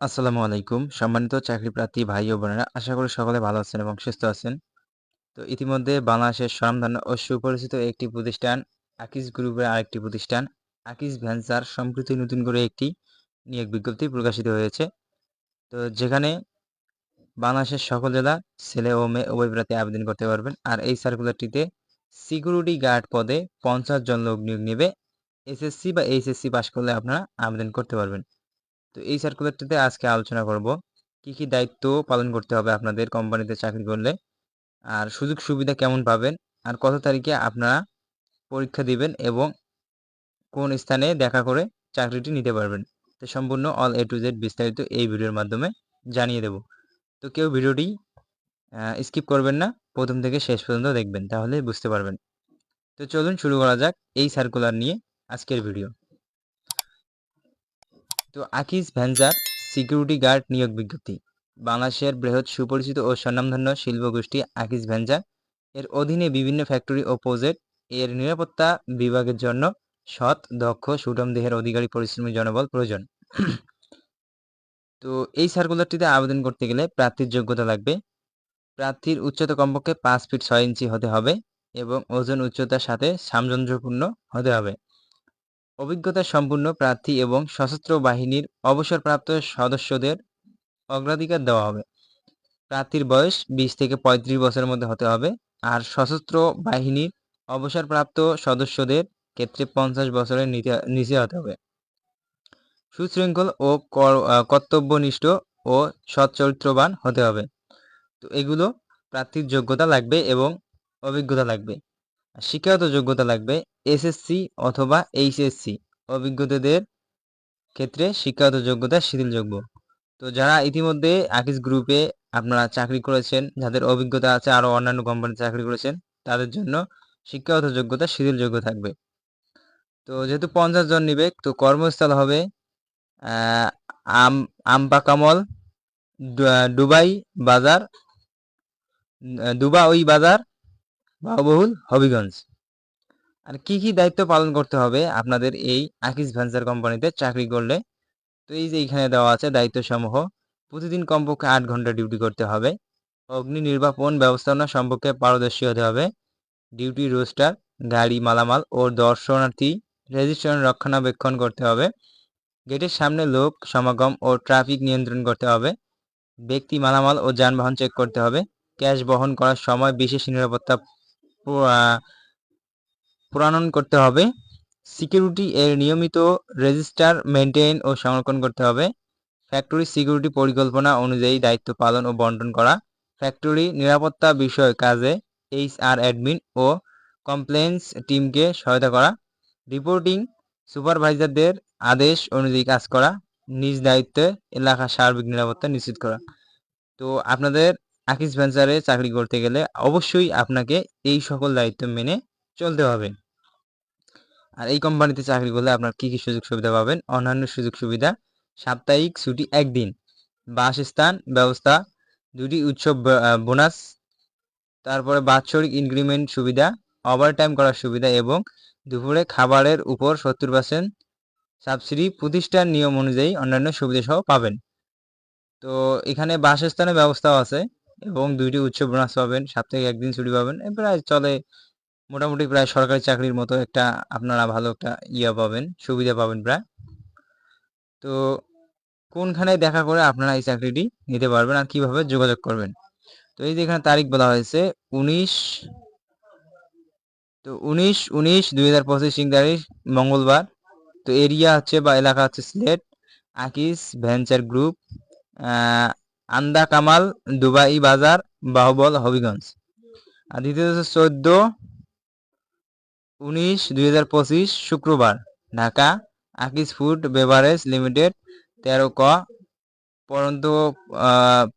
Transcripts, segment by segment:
আসসালামু আলাইকুম। সম্মানিত চাকরি প্রার্থী ভাই ও বোনেরা, আশা করি সকলে ভালো আছেন এবং সুস্থ আছেন। তো ইতিমধ্যে বাংলাদেশের স্বনামধন্য ও সুপরিচিত একটি প্রতিষ্ঠান আকিজ গ্রুপের আরেকটি প্রতিষ্ঠান আকিজ ভ্যান্সার সম্প্রতি নতুন করে একটি নিয়োগ বিজ্ঞপ্তি প্রকাশিত হয়েছে। তো যেখানে বাংলাদেশের সকল জেলা ছেলে ও মেয়ে উভয় প্রার্থী আবেদন করতে পারবেন। আর এই সার্কুলারটিতে সিকিউরিটি গার্ড পদে পঞ্চাশ জন লোক নিয়োগ নেবে। এসএসসি বা এইচএসসি পাশ করলে আপনারা আবেদন করতে পারবেন। তো এই সার্কুলারটিতে আজকে আলোচনা করব, কি কি দায়িত্ব পালন করতে হবে আপনাদের কোম্পানিতে চাকরি করলে, আর সুযোগ সুবিধা কেমন পাবেন, আর কত তারিখে আপনারা পরীক্ষা দিবেন এবং কোন স্থানে দেখা করে চাকরিটি নিতে পারবেন। তো সম্পূর্ণ অল এ টু জেড বিস্তারিত এই ভিডিওর মাধ্যমে জানিয়ে দেব। তো কেউ ভিডিওটি স্কিপ করবেন না, প্রথম থেকে শেষ পর্যন্ত দেখবেন, তাহলে বুঝতে পারবেন। তো চলুন শুরু করা যাক এই সার্কুলার নিয়ে আজকের ভিডিও। তো আকিজ ভ্যানজার সিকিউরিটি গার্ড নিয়োগ বিজ্ঞপ্তি। বাংলাদেশের বৃহৎ সুপরিচিত ও স্বনামধন্য শিল্প গোষ্ঠী আকিজ ভ্যানজার এর অধীনে বিভিন্ন ফ্যাক্টরি ও প্রজেক্ট। এর নিরাপত্তা বিভাগের জন্য সৎ, দক্ষ সুটম দেহের অধিকারী পরিশ্রমী জনবল প্রয়োজন। তো এই সার্কুলারটিতে আবেদন করতে গেলে প্রার্থীর যোগ্যতা লাগবে। প্রার্থীর উচ্চতা কমপক্ষে পাঁচ ফিট ছয় ইঞ্চি হতে হবে এবং ওজন উচ্চতার সাথে সামঞ্জস্যপূর্ণ হতে হবে। অভিজ্ঞতা সম্পূর্ণ প্রার্থী এবং সশস্ত্র বাহিনীর অবসরপ্রাপ্ত সদস্যদের অগ্রাধিকার দেওয়া হবে। প্রার্থীর বয়স বিশ থেকে পঁয়ত্রিশ বছরের মধ্যে হতে হবে আর সশস্ত্র বাহিনীর অবসরপ্রাপ্ত সদস্যদের ক্ষেত্রে পঞ্চাশ বছরের নিচে হতে হবে। সুশৃঙ্খল ও কর্তব্যনিষ্ঠ ও সচ্চরিত্রবান হতে হবে। তো এগুলো প্রার্থীর যোগ্যতা লাগবে এবং অভিজ্ঞতা লাগবে। শিক্ষাগত যোগ্যতা লাগবে এসএসসি অথবা এইচএসসি অভিজ্ঞতাদের ক্ষেত্রে শিক্ষাগত যোগ্যতা শিথিলযোগ্য। তো যারা ইতিমধ্যে আকিস গ্রুপে আপনারা চাকরি করেছেন, যাদের অভিজ্ঞতা আছে আরও অন্যান্য কোম্পানিতে চাকরি করেছেন, তাদের জন্য শিক্ষাগত যোগ্যতা শিথিলযোগ্য থাকবে। তো যেহেতু পঞ্চাশ জন নিবে, তো কর্মস্থল হবে আম, আমপাকামল দুবাই বাজার দুবা ওই বাজার বাহুবহুল হবিগঞ্জ। আর কি কি দায়িত্ব পালন করতে হবে? আপনাদের এই আকিস ভেঞ্চার কোম্পানিতে চাকরি করলে। তো এই যে এখানে দেওয়া আছে দায়িত্ব সমূহ প্রতিদিন কমপক্ষে আট ঘণ্টা ডিউটি করতে হবে। অগ্নি নির্বাপন ব্যবস্থাপনা সম্পর্কে পারদর্শী হতে হবে। ডিউটি রোস্টার, গাড়ি মালামাল ও দর্শনার্থী রেজিস্ট্রেশন রক্ষণাবেক্ষণ করতে হবে। গেটের সামনে লোক, সমাগম ও ট্রাফিক নিয়ন্ত্রণ করতে হবে। ব্যক্তি মালামাল ও যানবাহন চেক করতে হবে। ক্যাশ বহন করার সময় বিশেষ নিরাপত্তা প্রণয়ন করতে হবে। সিকিউরিটি এর নিয়মিত রেজিস্টার মেনটেন ও সংরক্ষণ করতে হবে। ফ্যাক্টরি সিকিউরিটি পরিকল্পনা অনুযায়ী দায়িত্ব পালন ও বন্টন করা। ফ্যাক্টরি নিরাপত্তা বিষয় কাজে এইচ আর অ্যাডমিন ও কমপ্লেন্স টিমকে সহায়তা করা। রিপোর্টিং সুপারভাইজারদের আদেশ অনুযায়ী কাজ করা। নিজ দায়িত্বে এলাকা সার্বিক নিরাপত্তা নিশ্চিত করা। তো, আপনাদের আকিস ভেঞ্চারে চাকরি করতে গেলে অবশ্যই আপনাকে এই সকল দায়িত্ব মেনে চলতে হবে। আর এই কোম্পানিতে চাকরি করলে আপনার কি কি সুযোগ সুবিধা পাবেন? অন্যান্য সুযোগ সুবিধা, সাপ্তাহিক ছুটি একদিন, বাসস্থান ব্যবস্থা, দুটি উৎসব বোনাস, তারপরে বাৎসরিক ইনক্রিমেন্ট সুবিধা ওভার টাইম করার সুবিধা এবং দুপুরে খাবারের উপর সত্তর পার্সেন্ট সাবসিডি প্রতিষ্ঠান নিয়ম অনুযায়ী অন্যান্য সুবিধা সহ পাবেন। তো এখানে বাসস্থানের ব্যবস্থাও আছে। এবং দুইটি উচ্চ বোনাস পাবেন, সাপ্তাহিক একদিন ছুটি পাবেন প্রায় চলে মোটামুটি প্রায় সরকারি চাকরির মতো একটা আপনারা ভালো একটা ইয়া পাবেন, সুবিধা পাবেন প্রায়। তো কোনখানে দেখা করে আপনারা এই চাকরিটি নিতে পারবেন আর কীভাবে যোগাযোগ করবেন? তো এই যে এখানে তারিখ বলা হয়েছে, উনিশ, তো উনিশ উনিশ, দুই হাজার পঁচিশ তারিখ, মঙ্গলবার। তো এরিয়া হচ্ছে বা এলাকা হচ্ছে সিলেট, আকিস ভেঞ্চার গ্রুপ আন্দা কামাল, দুবাই বাজার, বাহুবল, হবিগঞ্জ। আর দ্বিতীয় হচ্ছে চোদ্দ, উনিশ, দুই শুক্রবার, ঢাকা, আকিস ফুড বেভারেজ লিমিটেড, তেরো ক, পরন্ত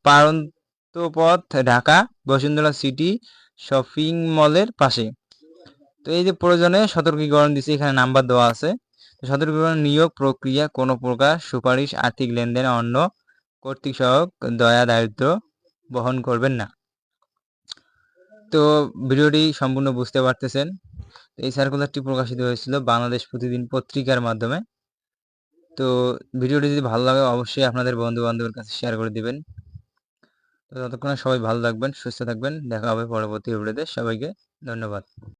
পারন্তপথ, ঢাকা, বসুন্ধরা সিটি শপিং মলের পাশে। তো এই যে প্রয়োজনে সতর্কীকরণ দিচ্ছে এখানে নাম্বার দেওয়া আছে। সতর্কীকরণ নিয়োগ প্রক্রিয়া কোনো প্রকার সুপারিশ, আর্থিক লেনদেন, অন্য কর্তৃক সহক দয়া দায়িত্ব বহন করবেন না। তো ভিডিওটি সম্পূর্ণ বুঝতে পারতেছেন। এই সার্কুলারটি প্রকাশিত হয়েছিল বাংলাদেশ প্রতিদিন পত্রিকার মাধ্যমে। তো ভিডিওটি যদি ভালো লাগে অবশ্যই আপনাদের বন্ধু বান্ধবের কাছে শেয়ার করে দিবেন। তো ততক্ষণে সবাই ভালো থাকবেন, সুস্থ থাকবেন। দেখা হবে পরবর্তী ভিডিওতে সবাইকে ধন্যবাদ।